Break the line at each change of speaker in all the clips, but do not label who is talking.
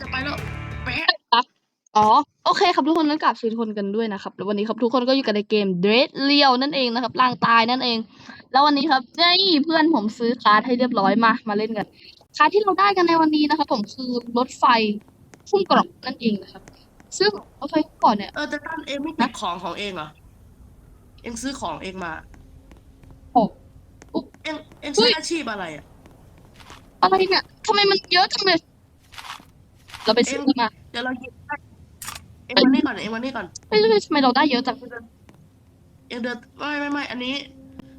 จะไปแล้วแปะ
อ๋อ โอเคครับทุกคนนั้นกลับสวัสดีทุกคนกันด้วยนะครับ แล้ววันนี้ครับทุกคนก็อยู่กันในเกม Dread เลียวนั่นเองนะครับล่างตายนั่นเอง แล้ววันนี้ครับนี่เพื่อนผมซื้อการ์ดให้เรียบร้อยมา มาเล่นกันการ์ดที่เราได้กันในวันนี้นะครับผมคือรถไฟพุ่งกรอบนั่นเองนะครับ ซึ่งรถไฟพุ่งกรอบเนี่ย
เออแต่ตั้นเองไม่เก็บของของเองเหรอ เองซื้อของเองมา
โอ้
เองเอง
เฮ้
ใช้
ย
อาชีพอะไรอะ
อะไรเนี่ยทำไมมันเยอะจังเลย เราไปซื้อมา
เดี๋ยวเราหยิบให้เองมานี่ก่อนเองมานี่ก่อน
ไม่รู้ทำไมเราได้เยอะจัง
เองเดินไม่ไม่ไม่อันนี้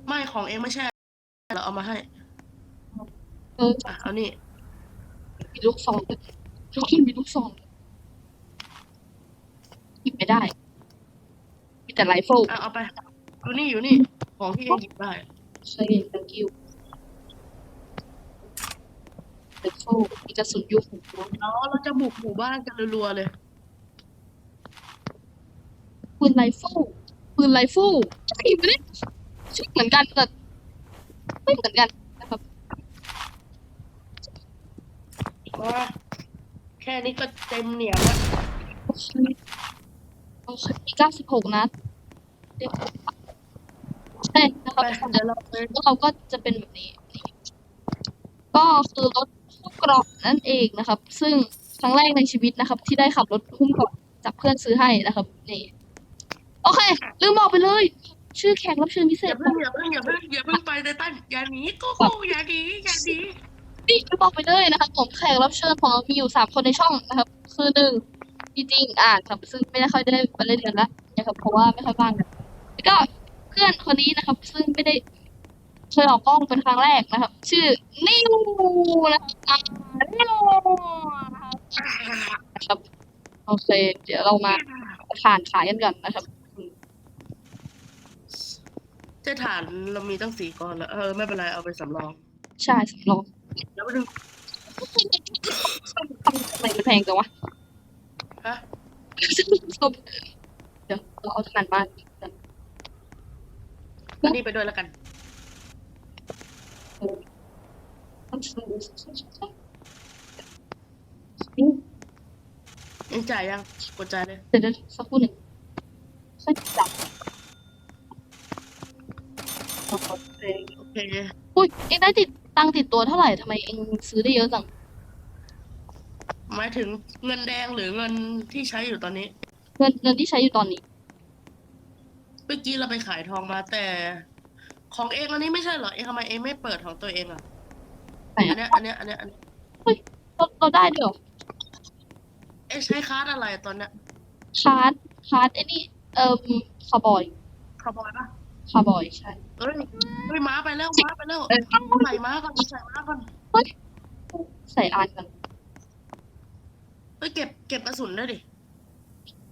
ไม่ของเองไม่ใช่เราเอามาให้
เออ
อะเอานี่
มีลูกซองด้วยทุกคนมีลูกซองหยิบไม่ได้ มีแต่ไรเฟิล
อะเอาไปอยู่นี่อยู่นี่ของที่เองหยิบได้
ใช่ thank you ไรเฟิลมีกระสุนยุคของตัว
แล้วเราจะบุกหมู่บ้านกันรัวๆเลย
ปืนไรเฟิลปืนไรเฟิลใช่ไม่ได้ชื่อเหมือนกันแต่ไม่เหมือนกันนะครับ
มาแค่นี้ก็เต็มเหนียวแล้ว
โอเคโอเคมีเก้าสิบหกนัดเรียบร้อยใช่นะค
ไป
รับ
เดี๋ยวเราไป
แล้วเราก็จะเป็นแบบนี้นี่ก็คือรถ หุ้มเกรอบนั่นเองนะครับ ซึ่งครั้งแรกในชีวิตนะครับ ที่ได้ขับรถหุ้มเกรอบจากเพื่อนซื้อให้นะครับนี่โอเค ลืมบอกไปเลย ชื่อแขกรับเชิญพิเศ
อย่า
ษ
เพิ่งอย่าเพิ่งอย่าเพิ่งอย่าเพิ่งไปไตตันอย่าหนีโกโก้อย่าหนีอย่าหนี
นี่ลืมบอกไปเลยนะครับผมแขกรับเชิญของเรามีอยู่สามคนในช่องนะครับ คือหนึ่งพี่จริงอ่าครับ ซึ่งไม่ได้ค่อยได้มาเล่นกันละนะครับเพราะว่าไม่ค่อยว่างกันแล้วก็เพื่อนคนนี้นะครับ ซึ่งไม่ได้ เคยออกกล้องเป็นครั้งแรกนะครับ ชื่อนิวนะครับอ่านิวนะครับโอเคเดี๋ยวเรามาขานขายกันก่อนนะครับ
เจ้าฐานเรามีตั้งสี่ก้อนแล้วเออไม่เป็นไรเอาไปสำรอง
ใช่สำรอง
แล้วไปดึง
ทำไมมันแพงจังวะ
ฮะ
เดี๋ยวเราเอาขนาดมา
อันนี้ไปด้วยแล้วกัน เองจ่ายยังกดจ่ายเลย
เดี๋ยวเดี๋ยวสักครู่หนึ่งค่อยจับ
โอเค
อุ้ยเองได้ติดตังค์ติดตัวเท่าไหร่ทำไมเองซื้อได้เยอะจัง
หมายถึงเงินแดงหรือเงินที่ใช้อยู่ตอนนี้
เงินเงินที่ใช้อยู่ตอนนี้
เมื่อกี้เราไปขายทองมาแต่ ของเองอันนี้ไม่ใช่เหรอเองทำไมเองไม่เปิดของตัวเองอะ
ไหน
อัน
อะ
เนี้ยอันเนี้ยอันเนี้ยอันเนี้ย
เราเราได้ด้วยเหรอ
เองใช้คาร์ดอะไรตอนเนี้ย
คาร์ดคาร์ดไอ้นี่เอ่อคาร์บอย
คาร์บอยปะ
คาร์บอยใช่
เอ้ยเฮ้ยม้าไปแล้วม้าไปแล้ว
เอ้ย
ใส่ม้าก่อนใส่ม้าก่อน
ใส่อานกัน
เฮ้ยเก็บเก็บกระสุนด้วยดิ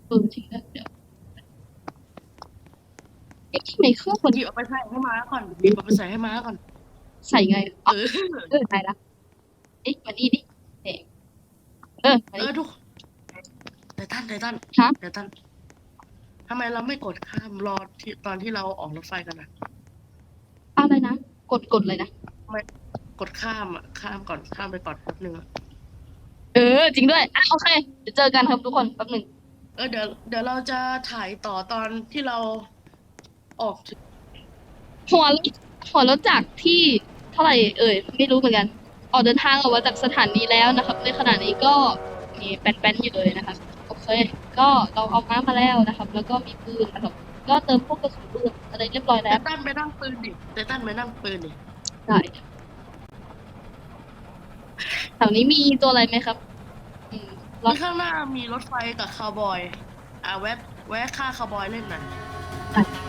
เออทิ้งแล้วเดี๋ยว เอ๊ะทำไมเครื่องคน
หยิบเอาไปใส่ให้ม้าก่อนหยิบเอาไปใส่ให้ม้าก่อน
ใส่ไง
เอ
อ๋อ
อ
เออได้ละเอ๊ะมานี่ดิเอ๊ะเออมา
เอ
นี่
อทุกไททันไททัน
ฮะ
ไททันทำไมเราไม่กดข้ามรอที่ตอนที่เราออกรถไฟกันนะ
อะไรนะกดกดเลยนะ
กดข้ามอะข้ามก่อนข้ามไปก่อนแป๊บนึงอะ
เออ จริงด้วยอะโอเคเดี๋ยวเจอกันครับทุกคนแป๊บหนึ่ง
เออเดี๋ยวเดี๋ยวเราจะถ่ายต่อตอนที่เรา ออกถึง
หัวรถหัวรถจากที่เท่าไหร่เอ่ยไม่รู้เหมือนกัน ออกเดินทางออกมาจากสถานีแล้วนะครับ ในขณะนี้ก็มีแป้นๆอยู่เลยนะครับโอเค ก็เราเอาม้ามาแล้วนะครับ แล้วก็มีปืนนะครับก็เติมพวกกระสุนปืนอะไรเรียบร้อย
ไต
แล้ว
ตันไปนั่งปืนดิไตตันไปนั่งปืนดิ
ได้แถวนี้มีตัวอะไรไหมครับ อืมเรา
ข้างหน้ามีรถไฟกับคาวบอย อะแวะแวะค่าคาวบอยเล่นหน่อย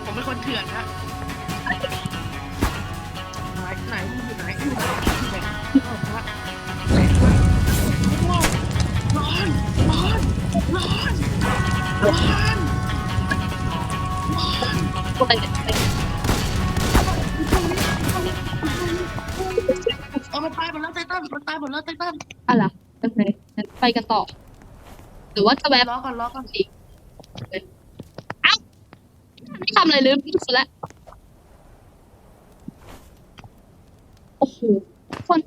ผมเป็นคนเถื่อนนะไหนไหนอยู่ไหนอยู่ไหนอยู่ไหนร้อนร้อนร้อนร้อนร้อน
ตัวอะไรเนี่ย
เอามันตายหมดแล้วไททันมันตายหมดแล้วไททัน
อะไรโอเคไปกันต่อ หรือว่าจะแวะ
ล้อก่อนล้อก่อน
ไม่ทำอะไรเลยสุดแล้วโอ้โหคน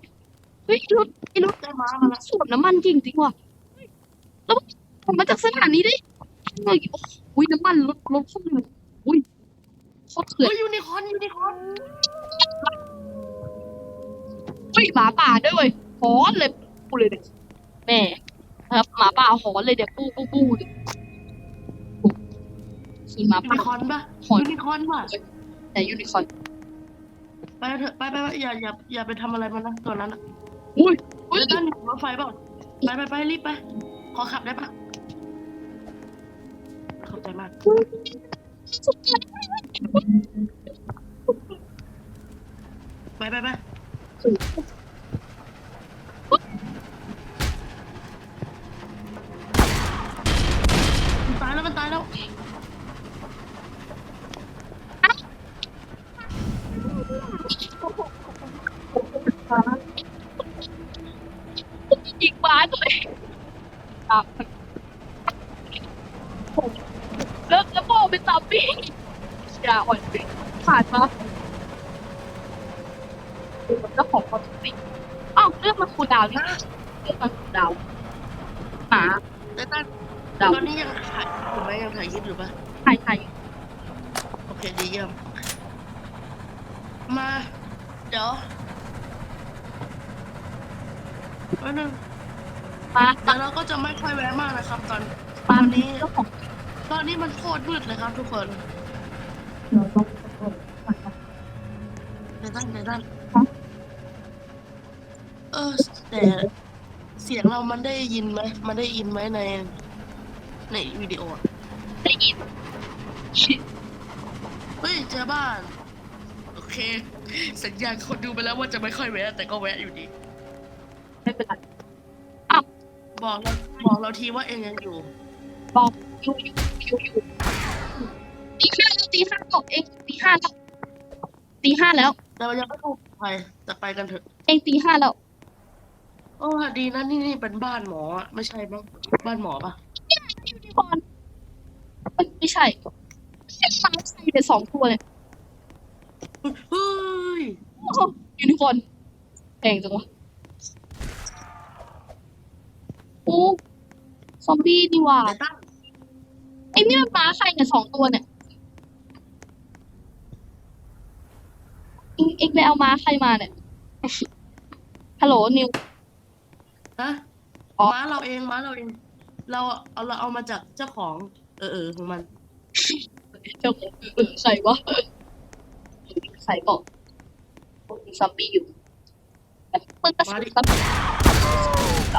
เฮ้ยรถไอ้รถ
ได้ม้ามาแล้ว
สวมน้ำมันจริงจริงว่ะแล้วผมมาจากสถานีได้ยังไงโอ้ยน้ำมันลดลดขึ้นเลยอุ้ยโคตรเถื่อน
เฮ้ยยูนิคอร์นยูนิคอร์น
เฮ้ยหมาป่าด้วยเว้ยหอนเลยปูเลยเนี่ยแม่ครับหมาป่าหอนเลยเดี๋ยวปูปูปูเลย ขี่หมา
ยู
ป่า
นิคอร์นปะ
หอน
ยูนิคอร์นว่ะ
แต่ยูนิคอร์น
ไปเถอะไปไปไปอย่าอย่าอย่าไปทำอะไรมันนะตัวนั้นอะ
อุ้ยอุ้ย
เดี๋ยวตั้นอยู่รถไฟเปล่าไปไปไปรีบไป ขอขับได้ปะขอบใจมาก
สุดยอด
ไปไปไปมันตายแล้วมันตายแล้ว
ยิงบ้านเลยอะแล้วแล้วพ่อเป็นซอมบี้อย่าอ่อนไปผ่านมาเจ้าของคอนสิอ้าวเรื่องมันคูลดาวน์นี่เรื่องมันคูลดาวน์หมา
แต่ตั้น
ดาว
ตอนนี้ยังถ่ายอยู่ไหมยังถ่ายคลิปอยู่ปะ
ไทยไทย
โอเคดีเยี่ยม มา เดี๋ยวแป๊บนึง
มา
เดี๋ยวเราก็จะไม่ค่อยแวะมากนะครับ ตอน
ตอนนี้เจ้าของ
ตอนนี้มันโคตรมืดเลยครับ ทุกคน
เราต้อง
ในด้านในด้าน
ฮะ
เออแต่เสียงเรามันได้ยินไหมมันได้ยินไหมใน ในวิดีโออะ
ได้ยินชิ
เฮ้ยเจอบ้าน โอเค สัญญาณคนดูไปแล้วว่าจะไม่ค่อยแวะ แต่ก็แวะอยู่ดี
ไม่เป็นไร
บอกเราบอกเราทีว่าเองยังอยู่
บอกอยู่อยู่อยู่อยู่ตีห้าแล้วตีห้าแล้วเองตีห้าแล้วตีห้าแล้ว
แต่มันยังไม่ถูกไปแต่ไปกันเถอะ
เองตีห้าแล้ว
โอ้ดีนะนี่นี่เป็นบ้านหมออะไม่ใช่บ้างบ้านหมอปะ
ยูนิคอร์นเอ้ยไม่ใช่ไม่ใช่หมาใส่แต่สองตัวเลย
เฮ้ย
โอ้โหยูนิคอร์นแพงจังวะโอ้ซอมบี้นี่หว่า
แต่ตั้ง
ไอ้นี่มันม้าใครเนี่ยสองตัวเนี่ย เอ็งเอ็งไปเอาม้าใครมาเนี่ย ฮัลโหลนิว
ฮะ
อ๋อ
ม้าเราเองม้าเราเอง เราเอาเราเอามาจากเจ้าของ เออเออของมัน
เจ้าของเออใครวะใครบอกมีซอมบี้อยู่มึงกระสุนซัมบี้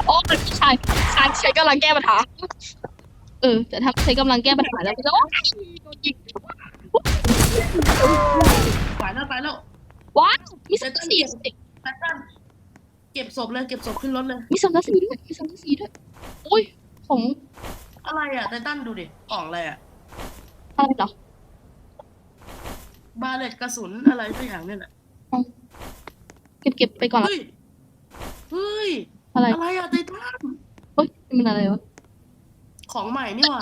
โอ้เป็นผู้ชายชายใช้กำลังแก้ปัญหา เออ แต่ถ้าใช้กำลังแก้ปัญหาแล้วก็จะโอ้ยโดนยิง
ไปแล้วไปแล้ว
ว้าวมีสังกะสีด้วย
แต่ตั้งเก็บศพเลยเก็บศพขึ้นรถเลย
มีสังกะสีด้วยมีสังกะสีด้วยอุ้ยของ
อะไรอะไททันดูดิกล่องอะไรอะ
อะไรเหรอ
บาเลตกระสุนอะไรสักอย่างเนี่ยแหละ
เก็บเก็บไปก่อนละ
เฮ้ยเฮ้ย
อะไร
อะไรอะไททัน
เฮ้ยมันอะไรวะ
ของใหม่นี่หว่า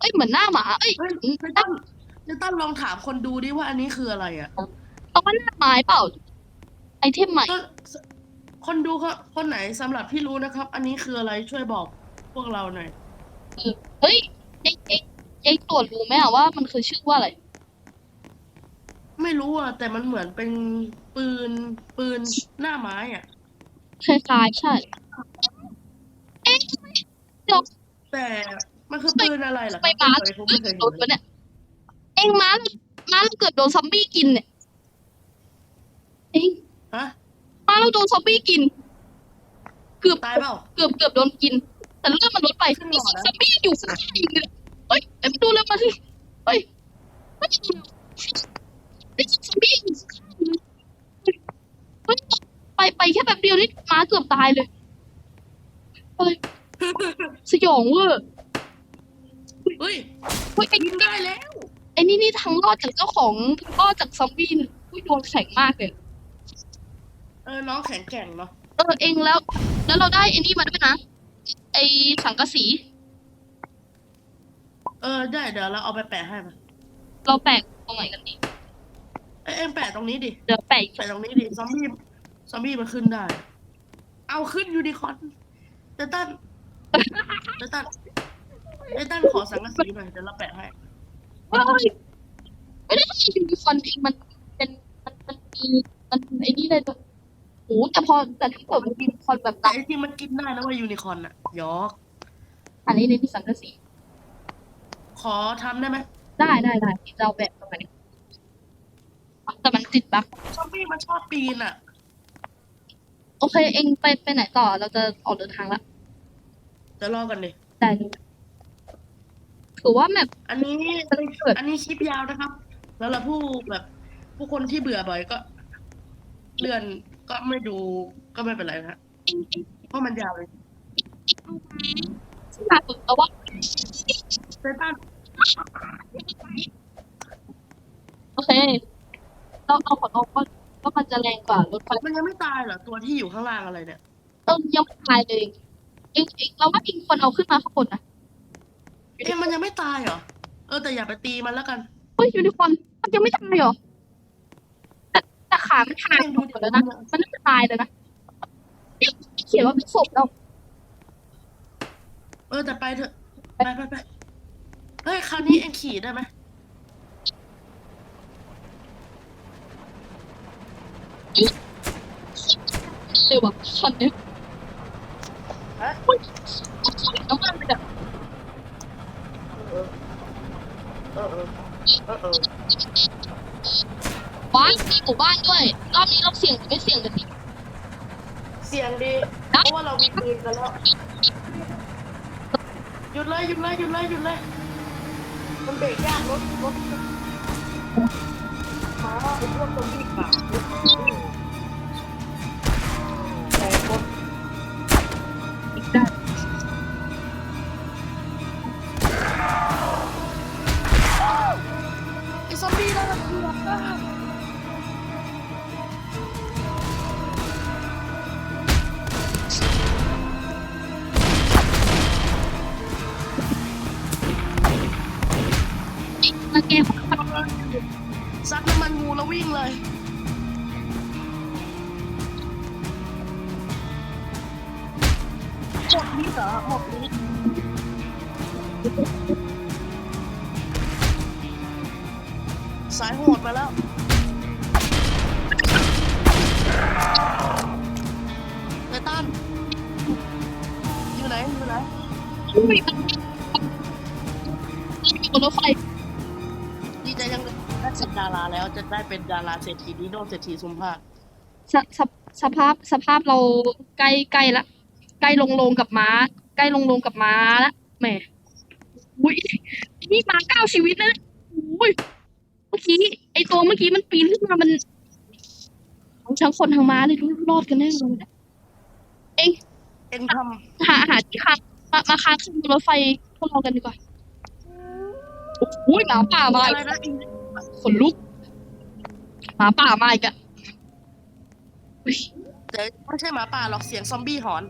เอ้ยเหมือนหน้าหมาเอ้ย
เฮ้ยไททันไททันลองถามคนดูดิว่าอันนี้คืออะไรอะ
ต้องว่าหน้าไม้เปล่า ไอเทมใหม่
ก็คนดูเขาคนไหนสำหรับที่รู้นะครับ อันนี้คืออะไรช่วยบอกพวกเราหน่อย
เฮ้ยเอ็งเอ็งเอ็งตรวจรู้ไหมอะว่ามันคือชื่อว่าอะไร
ไม่รู้อะ แต่มันเหมือนเป็นปืนปืนหน้าไม้อะ
คล้ายๆใช่ เอ๊ะเดี๋ยว
แต่มันคือปืนอะไรเหรอค
ไป
รับ
ม้า
ไม่เคยผม
เอ้
ไม่
ย
เคย
โด
เห็
น
นเลย
ปะเนี่ย เอ็งม้าม้าเราเกือบโดนซอมบี้กินเนี่ยเอ็ง
ฮะ
ม้าเราโดนซอมบี้กิน เกือบ
ตายเปล่า
เกือบเกือบโดนกิน แต่เลือดมันลดไป
ขึ้นหลอดนะ
ซอมบี้อยู่ข้างๆอยู่เลยเฮ้ยเอ็งไปดูเรื่องมาสิเฮ้ยเฮ้ยเฮ้ยซอมบี้อยู่ข้างๆอยู่เลยเฮ้ยไปไปแค่แบบเดียวนี่ม้าเกือบตายเลยเฮ้ยสยองเวอร์
เฮ้ย
เฮ้ยไอ้
ยิงได้แล้ว
ไอ้นี่นี่ทั้งรอดจากเจ้าของทั้งรอดจากซอมบี้เนี่ยอุ้ยดวงแข็งมากเลย
เออน้องแข็งแกร่งเนาะ
เออเองแล้ว แล้วเราได้ไอ้นี่มาด้วยนะ ไอ้สังกะสี
เออได้เดี๋ยวเราเอาไปแปะให้มา
เราแปะตรงไหนกันดี
เอ้ยเอ็งแปะตรงนี้ดิ
เดี๋ยวแปะอีก
แปะตรงนี้ดิซอมบี้ซอมบี้มันขึ้นได้ เอาขึ้นยูนิคอร์นแต่ตั้น
ไป
ไอ้ตั้นไอ้ตั้นขอสังกะสีหน่อยเดี๋ยวเราแปะให้
เฮ้ยไม่ได้ยูนิคอร์นเองมันเป็นมันมันมีมันไอ้นี่เลยตัว โอ้แต่พอแต่ถ้าเกิดมันยูนิคอร์นแบบ
แต่
ต่
ไอ้ที่มันกินได้นะว่ายูนิคอร์นอะยอกำ
อันนี้ในที่สังกะสี
ขอทำได้ไหม
ได้ได้ได้จะเอาแบบตรงไหนแต่มันติดบั๊ก
ซอมบี้มันชอบปีนอะ
โอเคเองไปไปไหนต่อเราจะออกเดินทางละ
เดี๋ยวรอกันดิ
ได้เลยถือว่าแมป
อันนี้
มันเกิด
อันนี้คลิปยาวนะครับ แล้วเราผู้แบบ ผู้คนที่เบื่อบ่อยก็ เลื่อน ก็ไม่ดูก็ไม่เป็นไรนะฮะ
เองเอง
เพราะมันยาวเลย
ที่มาสุดแต่ว่า
เซตัน
โอเคเราเอาขอลองว่าว่ามันจะแรงกว่ารถไฟ
มันยังไม่ตายเหรอตัวที่อยู่ข้างล่างอะไรเนี่ย
เออยังไม่ตายเลยเองเองเราว่าเองควรเอาขึ้นมาข้างบนนะ
เอ๊ะมันยังไม่ตายเหรอเออแต่อย่าไปตีมันแล้วกัน
เฮ้ยยูนิคอร์นมันยังไม่ตายเหรอ แต่แต่ขามันหายหมดแล้วนะ มันน่าจะตายเลยนะนี่เขียนว่าเป็นศพเรา
เออแต่ไปเถอะ ไปไปไปเฮ้ย คราวนี้เอ็งขี่ได้ไหม
เร็วอะคันเนี้ย
ฮะ
เฮ้ยน้ำมันเลยอะ
เออเออเออเออเออ
บ้านมีหมู่บ้านด้วย รอบนี้เราเสี่ยงหรือไม่เสี่ยงกันดี
เสียงดี เพราะว่าเรามีปืนกันแล้ว หยุดเลยหยุดเลยหยุดเลยหยุดเลย มันเบรกยากรถรถมาไอ้พวกซอมบี้ขาวแหมดนี้เหรอหมดนี้สายโหดมาแล้วไทตันอยู่ไหนอยู่ไหน
อุ้ยมันมีบนรถไฟ
ดีใจยังได้สัปดาราแล้วจะได้เป็นดาราเศรษฐีดีโดเศรษฐีสุมภาค
สสภาพสภาพเราใกล้ใกล้ละ ใกล้ลงลงกับม้า ใกล้ลงลงกับม้าละแหมอุ้ยนี่ม้าเก้าชีวิตนะอุ้ยเมื่อกี้ไอตัวเมื่อกี้มันปีนขึ้นมามันทั้งคนทั้งม้าเลยรอดกันแน่เลยนะ
เอ็งท
หาหาที่ค้างมามาค้างขึ้นบนรถไฟพวกเรากันดีกว่าโอ้ยหมาป่าำมา
อะไร
อีก
นะเอ็ง
ขนลุกหมาป่ามาอีกอะอุ๊ย
แต่ไม่ใช่หมาป่าหรอกเสียงซอมบี้หอน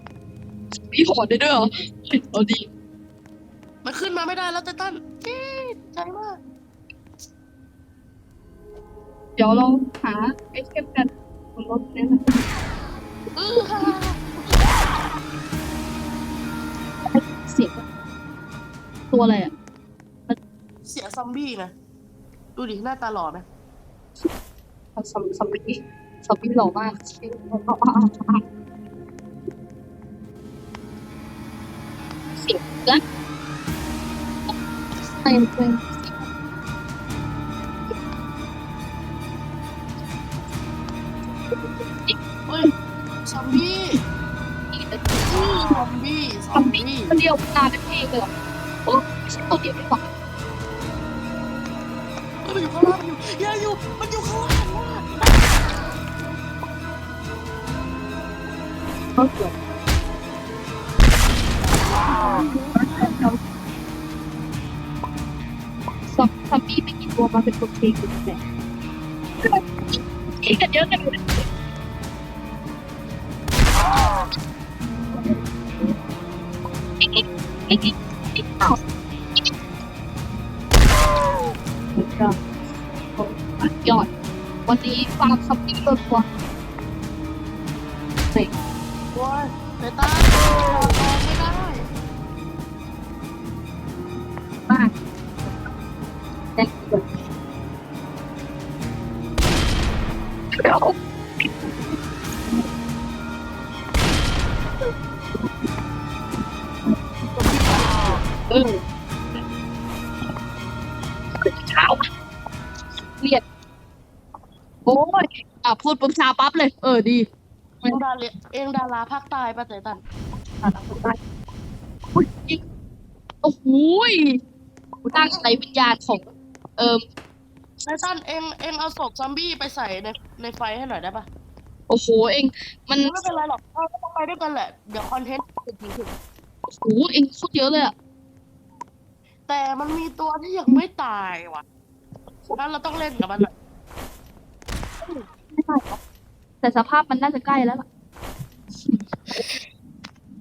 มีหอนได้ด้วยเหรอเฮ้ยเอาดี
มันขึ้นมาไม่ได้แล้วไทตันเจ๊ใจมาก
เดี๋ยวเราหาไอเทมกันบนรถนี่นะ
เออฮ่าฮ่าฮ่า
เสียงอะตัวอะไรอะ
เสียงซอมบี้ไงดูดิหน้าตาหล่อไหม
ซอมซอมบี้ซอมบี้หล่อมาก สียงนะใช่ใช่
เฮ้ยซอมบี้อื้อซอมบี้ซ
ซ
อ
อ
ม
มบี้
บี้
คนเดียวตาเป็นเพลงเลยเหรอโอ้ไม่ใช่ตัวเดียวดีกว่า
เฮ้ยมันอยู่ข้างล่างอยู่อย่าอยู่มันอยู่ข้างล่างว่ะ
เขาเกิด ซอมซอมบี้ไม่กี่ตัวมาเป็นตัวเพลงอยู่แต่อีกกันเยอะกันอยู่อีกอีกอีกอีกอีกต่อยอดวันนี้ฟาร์มซอมบี้เปิดตัว ออเช้าเรียด โอ้ยอะพูดปุ๊บชาปั๊บเลย เออ ดี
เองดาราเองดาราภาคใต้ปะไตตัน
อุ๊ยยิงโอ้โหยตั้งใจวิญญาณของ เอิม
ไตตันเองเองเอาศพซอมบี้ไปใส่ในในไฟให้หน่อยได้ปะ
โอ้โหเอง มัน
ไม่เป็นไรหรอกเราก็ต้องไปด้วยกันแหละ เดี๋ยวคอนเทนต์จะดีขึ้น
โอ้โหเองโคตรเยอะเลยอะ
แต่มันมีตัวที่ยังไม่ตายว่ะงั้นเราต้องเล่นกับมันหน่อย
ไม่ใช่หรอแต่สภาพมันน่าจะใกล้แล้วล่ะ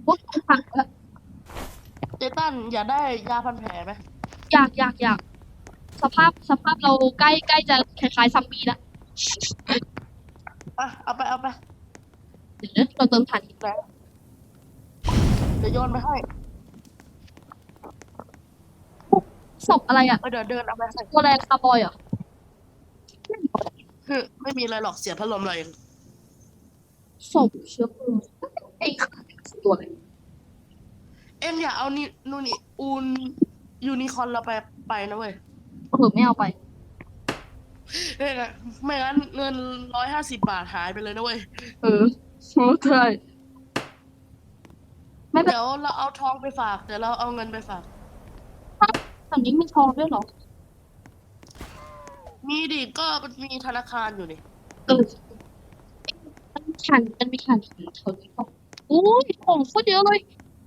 โอ้ผักแล้ว
เจตันอย่าได้ยาพันแผลไหม
อยากอยากอยาก สภาพสภาพเราใกล้ใกล้จะคล้ายๆซัมบี้แล้ว
อะเอาไปเอาไป
เดี๋ยวนะเราเติมถ่านอีก
ไหนเดี๋ยวโยนไปให้
ศพอะไรอะ
เออเดี๋ยวเดินเอาไปให้
ตัวแรงคาร์บอยเหรอ
คือไม่มีอะไรหรอกเสียพัดลมเราเอง
ศพเชื้อเพลิงไอ้ตัวอะไร
เอ็มอย่าเอานี่นู่นนี่อูนยูนิคอร์นเราไปไปนะเว้ย
เออไม่เอาไป
เอ้ยไม่งั้นเงินร้อยห้าสิบบาทหายไปเลยนะเว้ย
เออโอเคไม่เป็น
เดี๋ยวเราเอาทองไปฝาก เดี๋ยวเราเอาเงินไปฝาก
ฝั่งนี้มีทองด้วยเหรอ
มีดิก็มันมีธนาคารอยู่นี่
เออมันมีขันมันมีขันเขาที่ของโอ้ยของโคตรเยอะเลย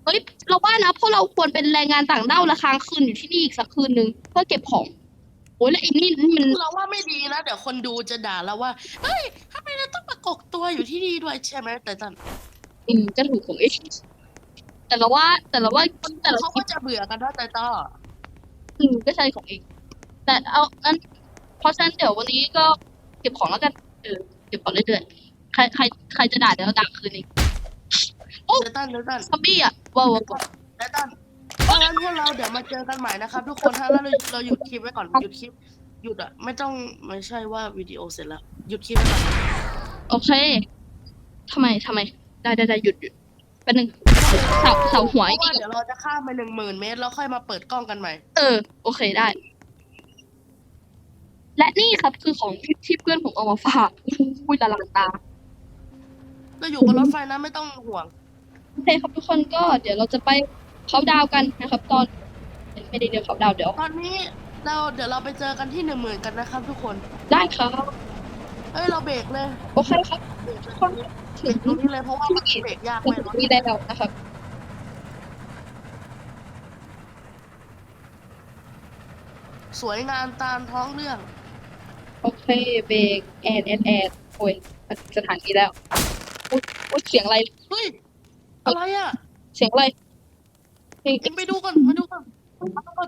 เฮ้ยเราว่านะพวกเราควรเป็นแรงงานต่างด้าวและค้างคืนอยู่ที่นี่อีกสักคืนหนึ่งเพื่อเก็บของ โอ้ยแล้วไอ้นี่มัน
เราว่าไม่ดีนะเดี๋ยวคนดูจะด่าเราว่าเฮ้ยทำไมเราต้องมากกตัวอยู่ที่นี่ด้วยใช่ไหมแต่ตัน
อืมก็ถูกของเองแต่เราว่า แต่เราว่าแต่ละ
เขา
คลิ
ก็
ป
จะเบื่อกันนะแต่ต่อ
อืมก็ใช่ของเอง แต่เอางั้นเพราะฉะนั้นเดี๋ยววันนี้ก็เก็บของแล้วกันเออเก็บของเรื่อยๆใครใครใครจะด่าเดี๋ยวเราด่าคืนเอง
แต่ตันแต่ตัน
ซอมบี้อะว้าวว้าวว้าว
แต่ตันเพราะงั้นพวกเราเดี๋ยวมาเจอกันใหม่นะครับ ทุกคนถ้าเราเราหยุดคลิปไว้ก่อนหยุดคลิปหยุดอะไม่ต้องไม่ใช่ว่าวิดีโอเสร็จแล้วหยุดคลิปไว้ก่อน
โอเคทำไมทำไม ได้ได้ได้หยุดหยุดแป๊บนึงเสาเสาหัว
เพ
ไอ้
ราะว่า
นี่
เดี๋ยวเราจะข้ามไปหนึ่งหมื่นเมตรแล้วค่อยมาเปิดกล้องกันใหม่
เออ โอเคได้ และนี่ครับคือของที่ที่เพื่อนผมเอามาฝากอุ้ยละลังตา
เราอยู่บนรถไฟนะไม่ต้องห่วง
โอเคครับทุกคนก็เดี๋ยวเราจะไป เขาน์ดาวน์กันนะครับ ตอนไม่ได้เดี๋ยวเขาน์ดาวน์เดี๋ยว
ตอนนี้เราเดี๋ยวเราไปเจอกันที่หนึ่งหมื่นกันนะครับทุกคน
ได้ครับ
เอ้ยเราเบรกเลย
โอเคครับทุกคนถึง
ตรงนี้เลยเพราะว่ามันเบรกยาก
ถึ
มางก
ตรงนี้ได้แล้วนะครับ
สวยงามตามท้องเรื่อง
โอเคเบรกแอนแอนแอนโอ้ยมาถึงสถานที่แล้วอุ๊ยอุ๊ยเสียงอะไร
เฮ้ย อะไรอะ
เสียงอะไรเฮ้ย
เอ็ง ไปดูก่อนมาดูก่อน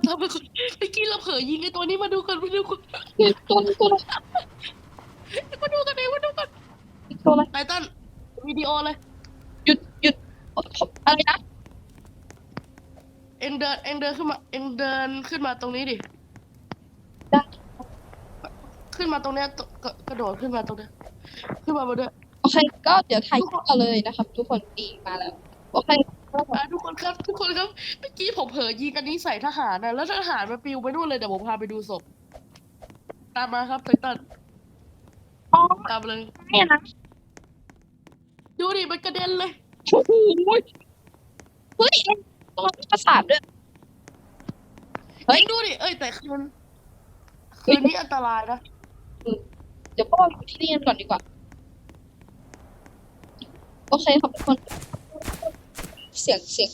เธอไปก่อนเมื่อกี้เราเผลอยิงไอ้ตัวนี้มาดูก่อนมาดูก่อน
เดี๋ยวตัวนี้ตัวอะไร
มาดูกันเองมาดูกัน
ตัวอะไร
ไททันวิดีโอเลย
หยุดหยุดอะไรนะ
เอ็งเดินเอ็งเดินขึ้นมาเอ็งเดินขึ้นมาตรงนี้ดิ
ได้
ขึ้นมาตรงเนี้ยตกระกระโดดขึ้นมาตรงเนี้ยขึ้นมาบนเนี้ย
โอเคก็เดี๋ยวถ่ายคลิปกันเลยนะครับ ทุกคนอีมาแล้วโอเค
อะทุกคนครับทุกคนครับเมื่อกี้ผมเผลอยิงอันนี้ใส่ทหารนะแล้วทหารมันปลิวไปนู่นเลยเดี๋ยวผมพาไปดูศพตามมาครับไททัน
อ๋อ
ตามมาเลย
เนี่ยนะ
ดูดิมันกระเด็นเลย
โอ้โหเฮ้ยตัวมีประสาทด้วยเฮ้ย
เอ็งดูดิเอ้ยแต่คืนคืนนี้อันตรายนะ
เดี๋ยวพวกเราอยู่ที่นี่กันก่อนดีกว่าโอเคครับทุกคน เสียงเสียง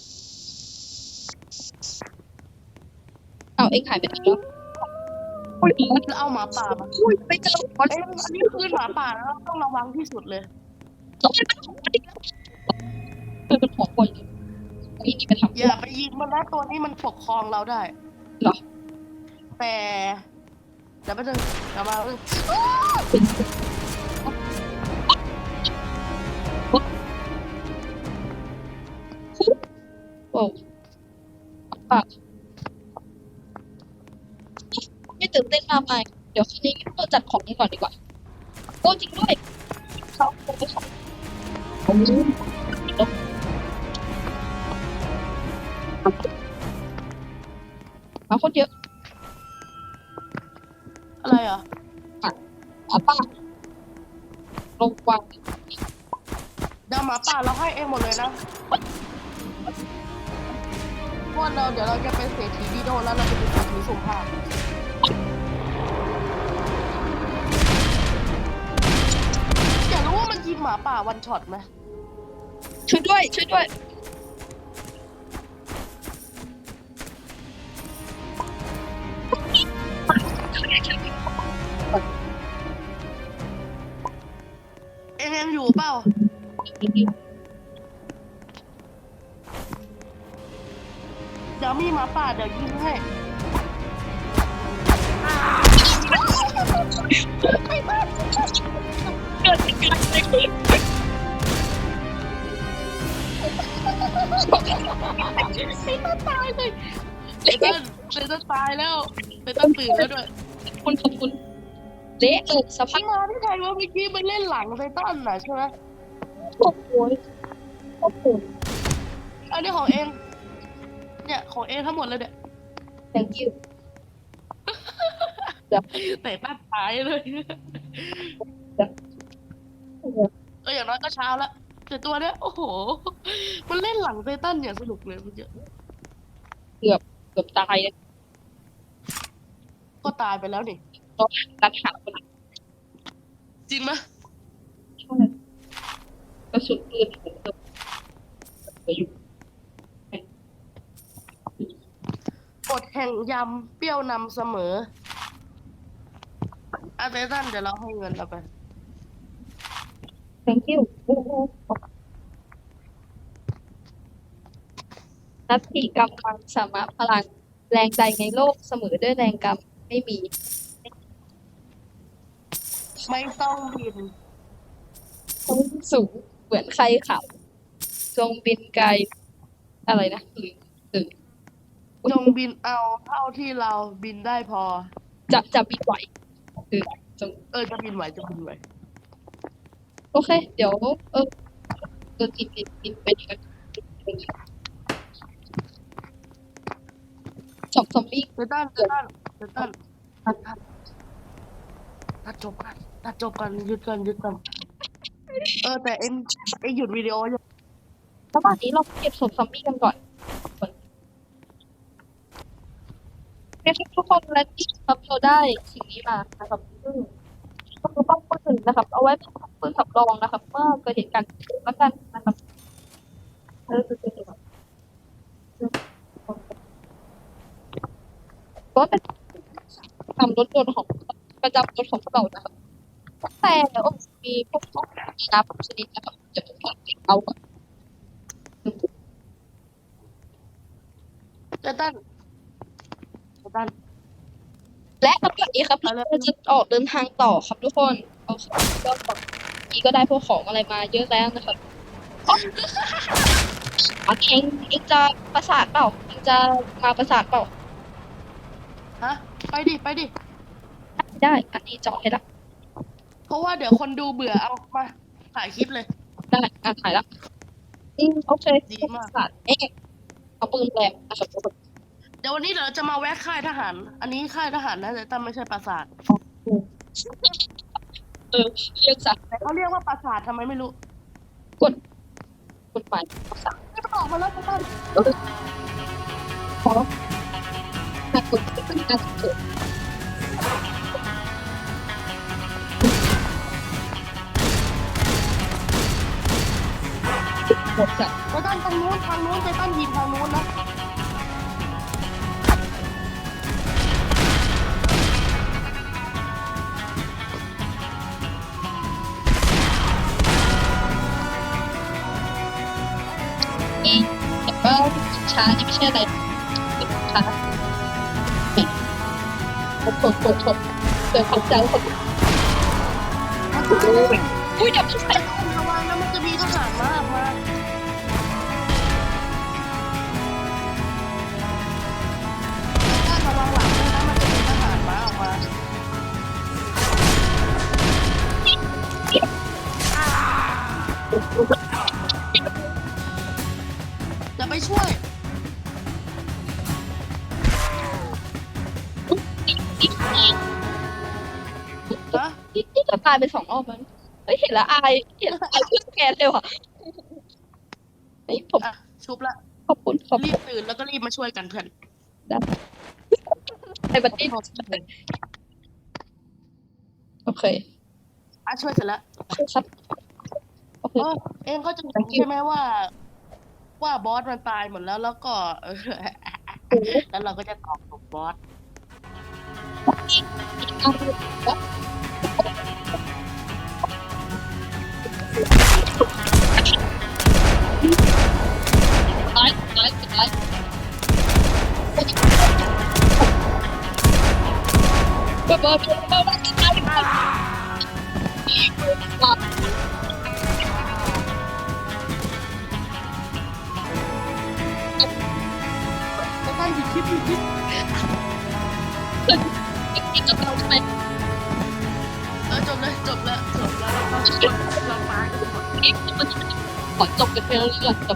เอาเอ็งหายไปไหนแล้วโอ้ย
แล้วเอาหมาป่ามา
อุ้ยไปเจอคอน
เอ้ยอันนี้คือหมาป่าแล้วต้องระวังที่สุดเลย
ต้องให้มันของมันอีกแล้วเออเป็นของคนเลยนี่นี่ไปทำ
อย่าไปยิงมันนะตัวนี้มันปกครองเราได้
เหรอ
แต่เดี๋ยวไปเจอกลับมาเออ
โอ้ปากไม่ตื่นเต้นมากไปเดี๋ยวคืนนี้เราจัดของกันก่อนดีกว่าโอ้จริงด้วยเข้าไปเข้าโอ้โหมาโคตรเยอะ
อะไรอะ
อะป้าลงวาง
ดาหมาป่าเราให้เองหมดเลยนะ พวกเราเดี๋ยวเราจะเป็นเศรษฐีดีโดแล้วเราจะเป็นเศรษฐีสุ่มผ้าอยากรู้ว่ามันยิงหมาป่าวันช็อตไหม
ช่วยด้วย ช่วยด้วย
เองยังอยู่เปล่า ดี๋ยวมีหมาป่าเดี๋ยวยิงให้
เกิดเหตุการณ์อะไรขึ้นตายเลย
เซตันเซตันตายแล้วเซตันตื่นแล้วด้วย
คุณขอบคุณเละเลยสภา
ที่
พ
มาที่ไทยว่าเมื่อกี้มันเล่นหลังเซตันน่ะใช่ไหม
โอ้โหโอ้โห
อันนี้ของเอง เนี่ยของเองทั้งหมดเลยเนี่ย
thank you
แต่ป้าตายเลยเอออย่างน้อยก็เช้าละแต่ตัวเนี้ยโอ้โห มันเล่นหลังเซตันอย่างสนุกเลยมันเยอะ
เกือบตายเลย
ก็ตายไปแล้วนี่
รักษาคน
จริงไหม
ช่วยกระสุนปืนผมเกือบอยู่
กดแห่งยำเปรี้ยวนำเสมออาเซตันเดี๋ยวเราให้เงินเราไป
thank you โอ้โหนัตติกำลังสามารถพลังแรงใจในโลกเสมอด้วยแรงกรรมไม่มี
ไม่ต้องบิน
ต้องสูงเหมือนใครเขาจงบินไกลอะไรนะหรือหรือ
จงบินเอาเท่าที่เราบินได้พอ
จะจะบินไหวหรือจง
เออจะบินไหวจะบินไหว
โอเค เดี๋ยว เออเออบินบินบินไปดีกันสองซอมบี้
เซตันเซตันเซตันตัดตัดตัดจบกันตัดจบกันหยุดกันหยุดกันเออแต่เอ็มเอ็มหยุดวิดีโออยู่
ระหว่างนี้เราเก็บศพซอมบี้กันก่อน โอเคทุกคนและที่ครับเราได้สิ่งนี้มานะครับซึ่งก็คือป้อมปืนนะครับ เอาไว้เป็นปืนสำรองนะครับเมื่อเกิดเหตุการณ์ล้วกันนะครับเออคือคือก็เป็นนำรถยนต์ของประจำรถของเรานะครับแต่โอ้มีพวกของมีน้ำชนิดนะครับจะเป็นของเอาก่อน
เซตันเซ ตัน
และลำดับนี้ครับ
เอาเลย
เราจะออกเดินทางต่อครับทุกคนโอเคก็แบบนี้ก็ได้พวกของอะไรมาเยอะแล้วนะครับอ๋ออ๋อเองเองจะประสาทเปล่าเองจะมาประสาทเปล่า
ฮะ ไปดิ ไปดิ
ได้ อันนี้จอดให้ละ
เพราะว่าเดี๋ยวคนดูเบื่อเอามาถ่ายคลิปเลย
ได้อะถ่ายละอืมโอเค
ดีมาก
ประสาทเอ๊ะเอาปืนแรงนะครับทุกคน
เดี๋ยววันนี้เดี๋ยวเราจะมาแวะค่ายทหาร อันนี้ค่ายทหารนะแต่ตั้มไม่ใช่ปราสาท
เออเรียกสัตว์
แต่เขาเรียกว่าปราสาททำไมไม่รู้
กฎกฎหมายประสาท
ไม่ออกมาแล้วตั้ม
ขอน่ากดขึ้นน่ากดหมดจ้ะ
ไปตั้มทางนู้นทางนู้นไปตั้มยิงทางนู้นนะ
ช้านี่ไม่ใช่อะไรช้าผมผมผมผมเกิดความใจผมอุ้ยเดี๋ยวพี่ใส่
ตา
ยไปสองรอบแล้วนะเฮ้ยเห็นแล้วอายเห็นแล้วอายเพื่อนแกนเลยว่ะเฮ้ยผม
อะชุบละ
ขอบคุณขอบ
รี
คุณ
บตื่นแล้วก็รีบมาช่วยกันเพื่อน
ไอ้บัตตี้โอเค
อะช่วยเสร็จแล้ว
โอเคครับโอเค
เออเองก็จะรู้ใช่ไหมว่า ว่าบอสมันตายหมดแล้วแล้วก็เออแล้วเราก็จะตอบตบบอส
ต บ้าบ้าบ้าบ้าตายตา
ตั้งดคลิปหยุดคลิป
จริงๆก็ต้องไป
เออจบเลยจบแล้วจบแล้วเราเราตากันหมด
เองมันขอจบกันไปแล้วก่อนจบ